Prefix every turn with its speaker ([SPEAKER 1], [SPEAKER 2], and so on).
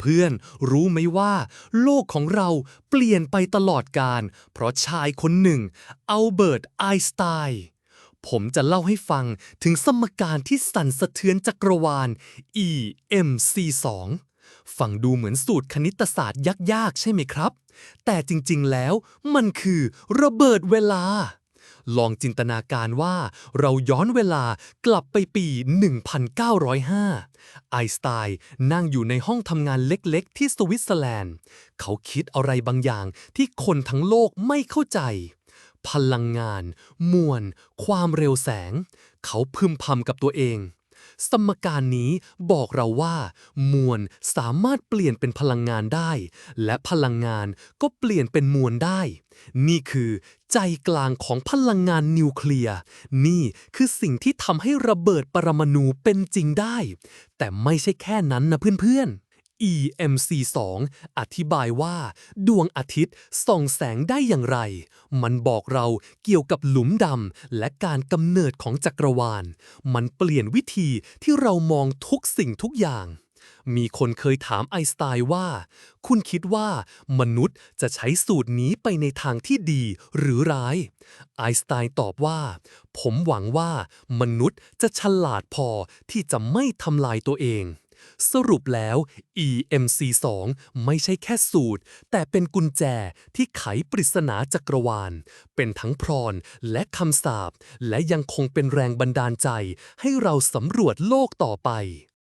[SPEAKER 1] เพื่อนๆ รู้ไหมว่า โลกของเราเปลี่ยนไปตลอดกาลเพราะชายคนหนึ่ง อัลเบิร์ต ไอน์สไตน์ ผมจะเล่าให้ฟังถึงสมการที่สั่นสะเทือนจักรวาล EMC2 ฟังดูเหมือนสูตรคณิตศาสตร์ยากๆ ใช่ไหมครับ แต่จริงๆ แล้วมันคือระเบิดเวลา ลองจินตนาการว่าเราย้อนเวลากลับไปปี 1905 ไอสไตน์นั่งอยู่ในห้องทำงานเล็กๆ ที่สวิตเซอร์แลนด์ เขาคิดอะไรบางอย่างที่คนทั้งโลกไม่เข้าใจ พลังงาน มวล ความเร็วแสง เขาพึมพำกับตัวเอง สมการนี้บอกเราว่า มวลสามารถเปลี่ยนเป็นพลังงานได้ และพลังงานก็เปลี่ยนเป็นมวลได้ นี่คือใจกลางของพลังงานนิวเคลียร์ นี่คือสิ่งที่ทำให้ระเบิดปรมาณูเป็นจริงได้ แต่ไม่ใช่แค่นั้นนะเพื่อนๆ EMC2 อธิบายว่า ดวงอาทิตย์ส่องแสงได้อย่างไร มันบอกเราเกี่ยวกับหลุมดำและการกำเนิดของจักรวาล มันเปลี่ยนวิธีที่เรามองทุกสิ่งทุกอย่าง มีคนเคยถามไอน์สไตน์ว่า คุณคิดว่ามนุษย์จะใช้สูตรนี้ไปในทางที่ดีหรือร้าย ไอน์สไตน์ตอบว่า ผมหวังว่ามนุษย์จะฉลาดพอที่จะไม่ทำลายตัวเอง สรุปแล้ว EMC2 ไม่ใช่แค่สูตร แต่เป็นกุญแจที่ไขปริศนาจักรวาล เป็นทั้งพรอนและคำสาปและยังคงเป็นแรงบันดาลใจให้เราสำรวจโลกต่อไป